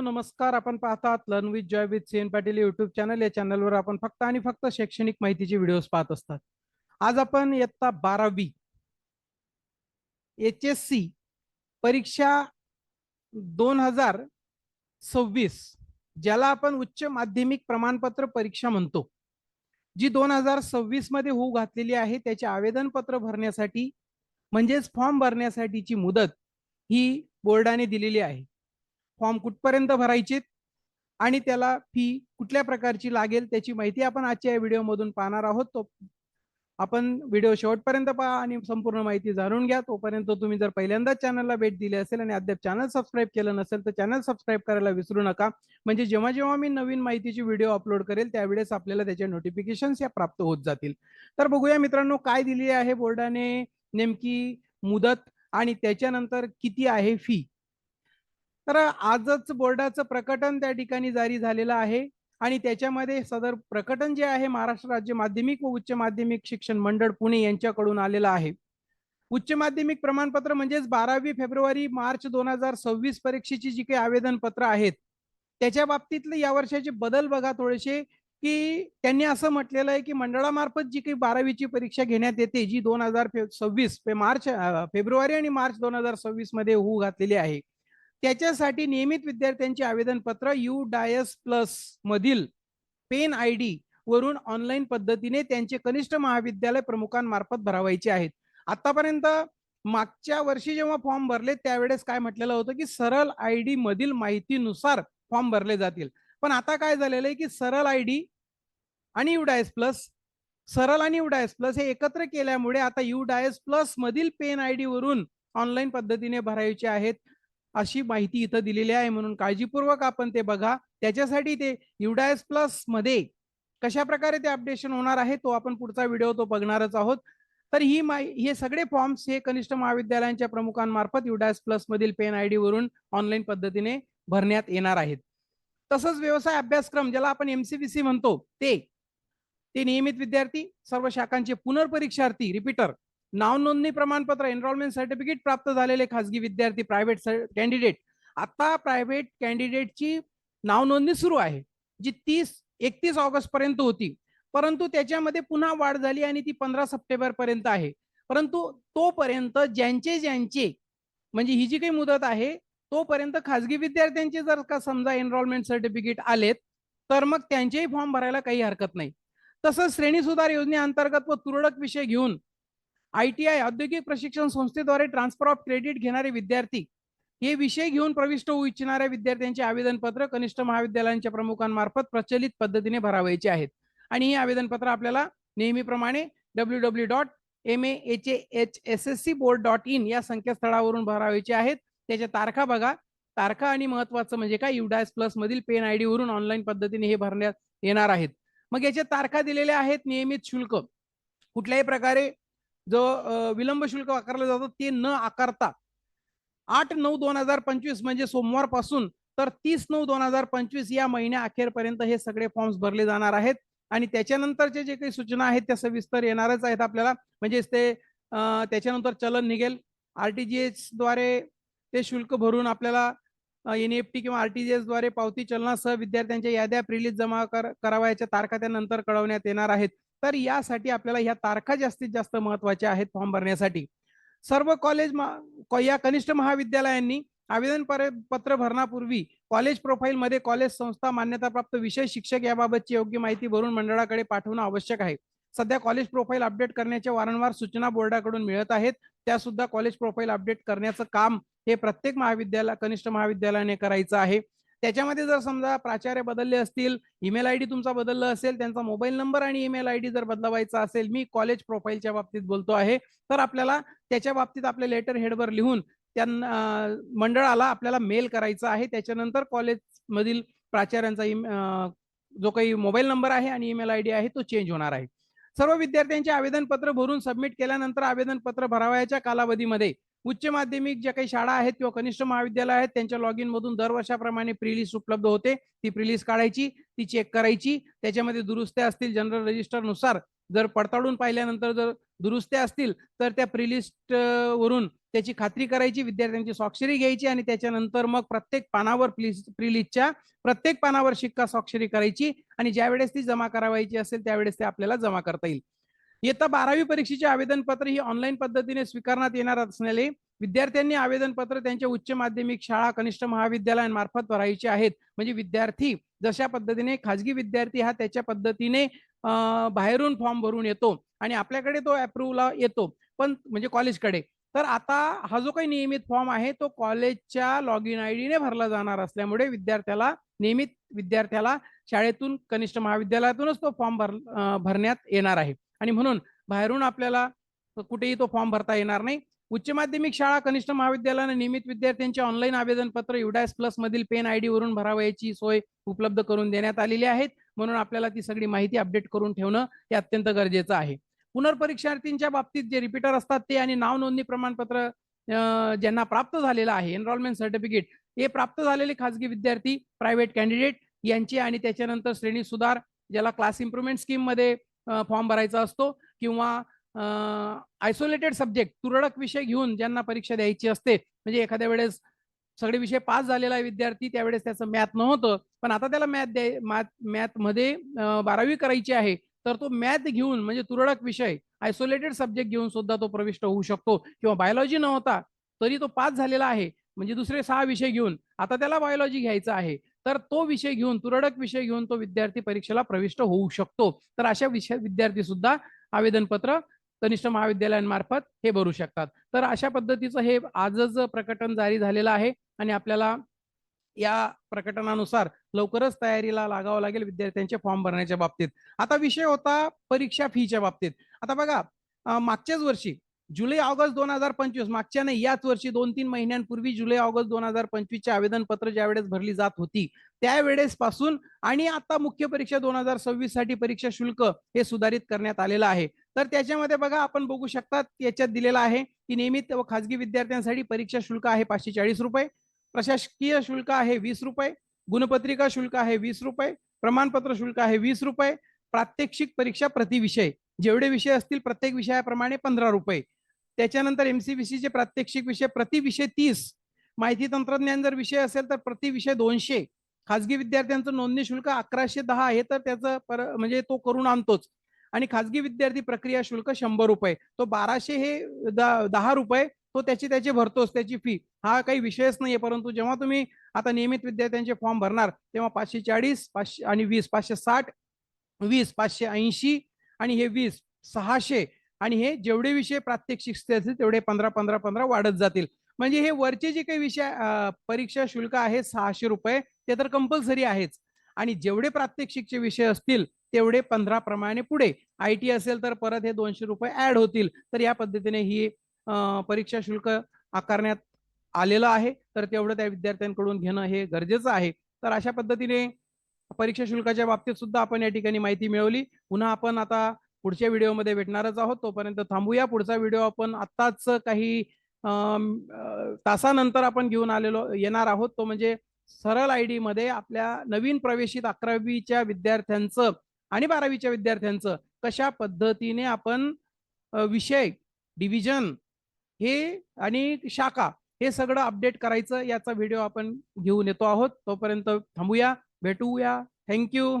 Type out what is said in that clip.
मित्रांनो नमस्कार. आपण पाहतात learn with joy with Sen Patil YouTube channel या चॅनलवर आपण फक्त आणि फक्त शैक्षणिक माहितीचे व्हिडिओज पाहत असतात. आज आपण इयत्ता बारावी एच एस सी परीक्षा दोन हजार सव्वीस ज्याला आपण उच्च माध्यमिक प्रमाणपत्र परीक्षा म्हणतो जी दोन हजार सव्वीसमध्ये होऊ घातलेली आहे. त्याचे आवेदन पत्र भरण्यासाठी म्हणजेच फॉर्म भरण्यासाठीची मुदत ही बोर्डाने दिलेली आहे. फॉर्म कुठपर्यंत भरायचे आणि त्याला फी कुठल्या प्रकारची लागेल त्याची माहिती आपण आजच्या या व्हिडिओमधून पाहणार आहोत. तो आपण व्हिडिओ शेवटपर्यंत पहा आणि संपूर्ण माहिती जाणून घ्या. तोपर्यंत तुम्ही जर पहिल्यांदाच चॅनलला भेट दिली असेल आणि अद्याप चॅनल सबस्क्राईब केलं नसेल तर चॅनल सबस्क्राईब करायला विसरू नका. म्हणजे जेव्हा जेव्हा मी नवीन माहितीची व्हिडिओ अपलोड करेल त्यावेळेस आपल्याला त्याचे नोटिफिकेशन या प्राप्त होत जातील. तर बघूया मित्रांनो काय दिली आहे बोर्डाने नेमकी मुदत आणि त्याच्यानंतर किती आहे फी तर आजच बोर्डाचं प्रकटन त्या ठिकाणी जारी झालेलं आहे. आणि त्याच्यामध्ये सदर प्रकटन जे आहे महाराष्ट्र राज्य माध्यमिक व उच्च माध्यमिक शिक्षण मंडळ पुणे यांच्याकडून आलेलं आहे. उच्च माध्यमिक प्रमाणपत्र म्हणजेच बारावी फेब्रुवारी मार्च दोन हजार सव्वीस परीक्षेची जी काही आवेदन पत्र आहेत त्याच्या बाबतीतले या वर्षाचे बदल बघा थोडेसे की त्यांनी असं म्हटलेलं आहे की मंडळामार्फत जी काही बारावीची परीक्षा घेण्यात येते जी दोन हजार सव्वीस मार्च फेब्रुवारी आणि मार्च दोन हजार सव्वीसमध्ये होऊ घातलेली आहे. त्याच्यासाठी नियमित विद्यार्थ्यांचे आवेदन पत्र यू डायस प्लस मधील पेन आय डी वरून ऑनलाईन पद्धतीने त्यांचे कनिष्ठ महाविद्यालय प्रमुखांमार्फत भरावायचे आहेत. आतापर्यंत मागच्या वर्षी जेव्हा फॉर्म भरले त्यावेळेस काय म्हटलेलं होतं की सरळ आय डी मधील माहितीनुसार फॉर्म भरले जातील. पण आता काय झालेलं आहे की सरळ आय डी आणि युडायस प्लस सरळ आणि युडायस प्लस हे एकत्र केल्यामुळे आता युडायस प्लस मधील पेन आय डी वरून ऑनलाईन पद्धतीने भरायचे आहेत. अशी माहिती इथं दिलेली आहे म्हणून काळजीपूर्वक आपण ते बघा. त्याच्यासाठी ते युडायस प्लसमध्ये कशा प्रकारे ते अपडेशन होणार आहे तो आपण पुढचा व्हिडिओ तो बघणारच आहोत. तर ही हे सगळे फॉर्म्स हे कनिष्ठ महाविद्यालयांच्या प्रमुखांमार्फत युडायस प्लस मधील पेन आय डी वरून ऑनलाईन पद्धतीने भरण्यात येणार आहेत. तसंच व्यवसाय अभ्यासक्रम ज्याला आपण एमसीबीसी म्हणतो ते ते नियमित विद्यार्थी सर्व शाखांचे पुनर्परीक्षार्थी रिपीटर नाव नोंदणी प्रमाणपत्र एनरोलमेंट सर्टिफिकेट प्राप्त झालेले खासगी विद्यार्थी प्रायव्हेट कॅन्डिडेट आता प्रायव्हेट कॅन्डिडेटची नाव नोंदणी सुरू आहे जी तीस एकतीस ऑगस्ट पर्यंत होती. परंतु त्याच्यामध्ये पुन्हा वाढ झाली आणि ती पंधरा सप्टेंबर पर्यंत आहे. परंतु तोपर्यंत ज्यांचे ज्यांचे म्हणजे ही जी काही मुदत आहे तोपर्यंत खासगी विद्यार्थ्यांचे जर का समजा एनरोलमेंट सर्टिफिकेट आलेत तर मग त्यांचेही फॉर्म भरायला काही हरकत नाही. तसंच श्रेणी सुधार योजनेअंतर्गत व तुरळक विषय घेऊन आय टी आय औद्योगिक प्रशिक्षण संस्थेद्वारे ट्रान्सफर ऑफ क्रेडिट घेणारे विद्यार्थी हे विषय घेऊन प्रविष्ट होऊ इच्छिणाऱ्या विद्यार्थ्यांचे आवेदनपत्र कनिष्ठ महाविद्यालयांच्या प्रमुखांमार्फत प्रचलित पद्धतीने भरावायचे आहेत. आणि ही आवेदनपत्र आपल्याला नेहमीप्रमाणे W W dot M H H S S C board dot in या संकेतस्थळावरून भरावायचे आहेत. त्याच्या तारखा बघा. तारखा आणि महत्वाचं म्हणजे काय? युडायस प्लस मधील पेन आयडी वरून ऑनलाईन पद्धतीने हे भरण्यात येणार आहेत. मग याच्या तारखा दिलेल्या आहेत. नियमित शुल्क. कुठल्याही प्रकारे जो विलंब शुल्क आकारलं जातं ते न आकारता आठ नऊ दोन हजार पंचवीस म्हणजे सोमवारपासून तर तीस नऊ दोन हजार पंचवीस या महिन्या अखेरपर्यंत हे सगळे फॉर्म्स भरले जाणार आहेत. आणि त्याच्यानंतरचे जे काही सूचना आहेत त्या सविस्तर येणारच आहेत आपल्याला. म्हणजेच ते त्याच्यानंतर चलन निघेल. आरटीजीएसद्वारे ते शुल्क भरून आपल्याला एनईएफटी किंवा आरटीजीएसद्वारे पावती चलनासह विद्यार्थ्यांच्या याद्या प्रिलीज जमा कर करावयाच्या तारखा त्यानंतर कळवण्यात येणार आहेत. तर यासाठी आपल्याला ह्या तारखा जास्तीत जास्त महत्त्वाच्या आहेत फॉर्म भरण्यासाठी. सर्व कॉलेज या कनिष्ठ महाविद्यालयांनी आवेदन पत्र भरण्यापूर्वी कॉलेज प्रोफाईल मध्ये कॉलेज संस्था मान्यताप्राप्त विषय शिक्षक याबाबतची योग्य माहिती भरून मंडळाकडे पाठवणं आवश्यक आहे. सध्या कॉलेज प्रोफाईल अपडेट करण्याच्या वारंवार सूचना बोर्डाकडून मिळत आहेत. त्या सुद्धा कॉलेज प्रोफाईल अपडेट करण्याचं काम हे प्रत्येक महाविद्यालय कनिष्ठ महाविद्यालयाने करायचं आहे. त्याच्यामध्ये जर समजा प्राचार्य बदलले असतील ईमेल आय डी तुमचा बदलला असेल त्यांचा मोबाईल नंबर आणि ईमेल आय डी जर बदलवायचा असेल मी कॉलेज प्रोफाईलच्या बाबतीत बोलतो आहे तर आपल्याला त्याच्या बाबतीत आपले लेटर हेडवर लिहून त्यांना मंडळाला आपल्याला मेल करायचा आहे. त्याच्यानंतर कॉलेजमधील प्राचार्यांचा जो काही मोबाईल नंबर आहे आणि ईमेल आय डी आहे तो चेंज होणार आहे. सर्व विद्यार्थ्यांचे आवेदनपत्र भरून सबमिट केल्यानंतर आवेदनपत्र भरावयाच्या कालावधीमध्ये उच्च माध्यमिक ज्या काही शाळा आहेत किंवा कनिष्ठ महाविद्यालय आहेत त्यांच्या लॉग इन मधून दरवर्षाप्रमाणे प्रिलिस्ट उपलब्ध होते. ती प्रिलिस्ट काढायची ती चेक करायची. त्याच्यामध्ये दुरुस्त्या असतील जनरल रजिस्टरनुसार जर पडताळून पाहिल्यानंतर जर दुरुस्त्या असतील तर त्या प्रिलिस्ट वरून त्याची खात्री करायची विद्यार्थ्यांची स्वाक्षरी घ्यायची आणि त्याच्यानंतर मग प्रत्येक पानावर प्रिलिस्टच्या प्रत्येक पानावर शिक्का स्वाक्षरी करायची आणि ज्या वेळेस ती जमा करावायची असेल त्यावेळेस ते आपल्याला जमा करता येईल. इयत्ता बारावी परीक्षेचे आवेदन पत्र ही ऑनलाईन पद्धतीने स्वीकारण्यात येणार असलेले विद्यार्थ्यांनी आवेदन पत्र त्यांच्या उच्च माध्यमिक शाळा कनिष्ठ महाविद्यालयांमार्फत भरायचे आहेत. म्हणजे विद्यार्थी जशा पद्धतीने खाजगी विद्यार्थी हा त्याच्या पद्धतीने बाहेरून फॉर्म भरून येतो आणि आपल्याकडे तो अप्रूव्हला येतो. पण म्हणजे कॉलेजकडे तर आता हा जो काही नियमित फॉर्म आहे तो कॉलेजच्या लॉग इन आय डीने भरला जाणार असल्यामुळे विद्यार्थ्याला नियमित विद्यार्थ्याला शाळेतून कनिष्ठ महाविद्यालयातूनच तो फॉर्म भर भरण्यात येणार आहे. आणि म्हणून बाहेरून आपल्याला कुठेही तो फॉर्म भरता येणार नाही. उच्च माध्यमिक शाळा कनिष्ठ महाविद्यालयाने नियमित विद्यार्थ्यांचे ऑनलाईन आवेदन पत्र युडायस प्लस मधील पेन आयडी वरून भरावयाची सोय उपलब्ध करून देण्यात आलेली आहेत. म्हणून आपल्याला ती सगळी माहिती अपडेट करून ठेवणं हे अत्यंत गरजेचं आहे. पुनर्परीक्षार्थींच्या बाबतीत जे रिपीटर असतात ते आणि नाव नोंदणी प्रमाणपत्र ज्यांना प्राप्त झालेलं आहे एनरोलमेंट सर्टिफिकेट हे प्राप्त झालेले खाजगी विद्यार्थी प्रायव्हेट कॅन्डिडेट यांचे आणि त्याच्यानंतर श्रेणी सुधार ज्याला क्लास इम्प्रुव्हमेंट स्कीममध्ये फॉर्म भरायचा असतो किंवा आयसोलेटेड सब्जेक्ट तुरळक विषय घेऊन ज्यांना परीक्षा द्यायची असते. म्हणजे एखाद्या वेळेस सगळे विषय पास झालेला आहे विद्यार्थी त्यावेळेस त्याचं मॅथ नव्हतं. पण आता त्याला मॅथ द्याय मॅथ मॅथमध्ये बारावी करायची आहे. तर तो मॅथ घेऊन म्हणजे तुरळक विषय आयसोलेटेड सब्जेक्ट घेऊन सुद्धा तो प्रविष्ट होऊ शकतो. किंवा बायोलॉजी नव्हता तरी तो पास झालेला आहे. म्हणजे दुसरे सहा विषय घेऊन. आता त्याला बायोलॉजी घ्यायचा आहे. तर तो विषय घेऊन तुरडक विषय घेऊन तो विद्यार्थी परीक्षेला प्रविष्ट होऊ शकतो. तर अशा विषय विद्यार्थी सुद्धा आवेदनपत्र कनिष्ठ महाविद्यालयांमार्फत हे भरू शकतात. तर अशा पद्धतीचं हे आजच प्रकटन जारी झालेलं आहे आणि आपल्याला या प्रकटनानुसार लवकरच तयारीला लागावं लागेल विद्यार्थ्यांचे फॉर्म भरण्याच्या बाबतीत. आता विषय होता परीक्षा फीच्या बाबतीत. आता बघा मागच्याच वर्षी जुलै ऑगस्ट दोन हजार पंचवीस मागच्या नाही याच वर्षी दोन तीन महिन्यांपूर्वी जुलै ऑगस्ट दोन हजार पंचवीसचे आवेदनपत्र ज्या वेळेस भरली जात होती त्यावेळेस पासून आणि आता मुख्य परीक्षा दोन हजार सव्वीससाठी परीक्षा शुल्क हे सुधारित करण्यात आलेलं आहे. तर त्याच्यामध्ये बघा आपण बघू शकता याच्यात दिलेलं आहे की नियमित व खाजगी विद्यार्थ्यांसाठी परीक्षा शुल्क आहे पाचशे चाळीस रुपये प्रशासकीय शुल्क आहे वीस रुपये गुणपत्रिका शुल्क आहे वीस रुपये प्रमाणपत्र शुल्क आहे वीस रुपये प्रात्यक्षिक परीक्षा प्रतिविषय जेवढे विषय असतील प्रत्येक विषयाप्रमाणे पंधरा रुपये. त्याच्यानंतर एमसीबीसी चे प्रात्यक्षिक विषय प्रति विषय तीस. माहिती तंत्रज्ञान जर विषय असेल तर प्रति विषय दोनशे. खाजगी विद्यार्थ्यांचं नोंदणी शुल्क अकराशे दहा आहे तर त्याचं पर म्हणजे तो करून आणतोच. आणि खाजगी विद्यार्थी प्रक्रिया शुल्क शंभर रुपये. तो बाराशे हे दहा रुपये तो त्याची त्याची भरतोच त्याची फी हा काही विषयच नाहीये परंतु जेव्हा तुम्ही आता नियमित विद्यार्थ्यांचे फॉर्म भरणार तेव्हा पाचशे चाळीस पाचशे आणि वीस पाचशे साठ वीस पाचशे ऐंशी आणि हे वीस सहाशे आणि हे जेवढे विषय प्रात्यक्षिक असतील तेवढे पंधरा पंधरा पंधरा वाढत जातील. म्हणजे हे वरचे जे काही विषय परीक्षा शुल्क आहे सहाशे रुपये ते तर कंपल्सरी आहेच. आणि जेवढे प्रात्यक्षिकचे विषय असतील तेवढे पंधरा प्रमाणे पुढे. आय टी असेल तर परत हे दोनशे रुपये ऍड होतील. तर या पद्धतीने ही परीक्षा शुल्क आकारण्यात आलेलं आहे. तर तेवढं त्या विद्यार्थ्यांकडून घेणं हे गरजेचं आहे. तर अशा पद्धतीने परीक्षा शुल्काच्या बाबतीत सुद्धा आपण या ठिकाणी माहिती मिळवली. पुन्हा आपण आता पुढच्या व्हिडिओमध्ये भेटणारच आहोत. तोपर्यंत थांबूया. पुढचा व्हिडिओ आपण आत्ताच काही तासानंतर आपण घेऊन आलेलो येणार आहोत. तो म्हणजे सरळ आयमध्ये आपल्या नवीन प्रवेशित अकरावीच्या विद्यार्थ्यांचं आणि बारावीच्या विद्यार्थ्यांचं कशा पद्धतीने आपण विषय डिव्हिजन हे आणि शाखा हे सगळं अपडेट करायचं याचा व्हिडिओ आपण घेऊन येतो आहोत. तोपर्यंत थांबूया भेटूया. थँक्यू.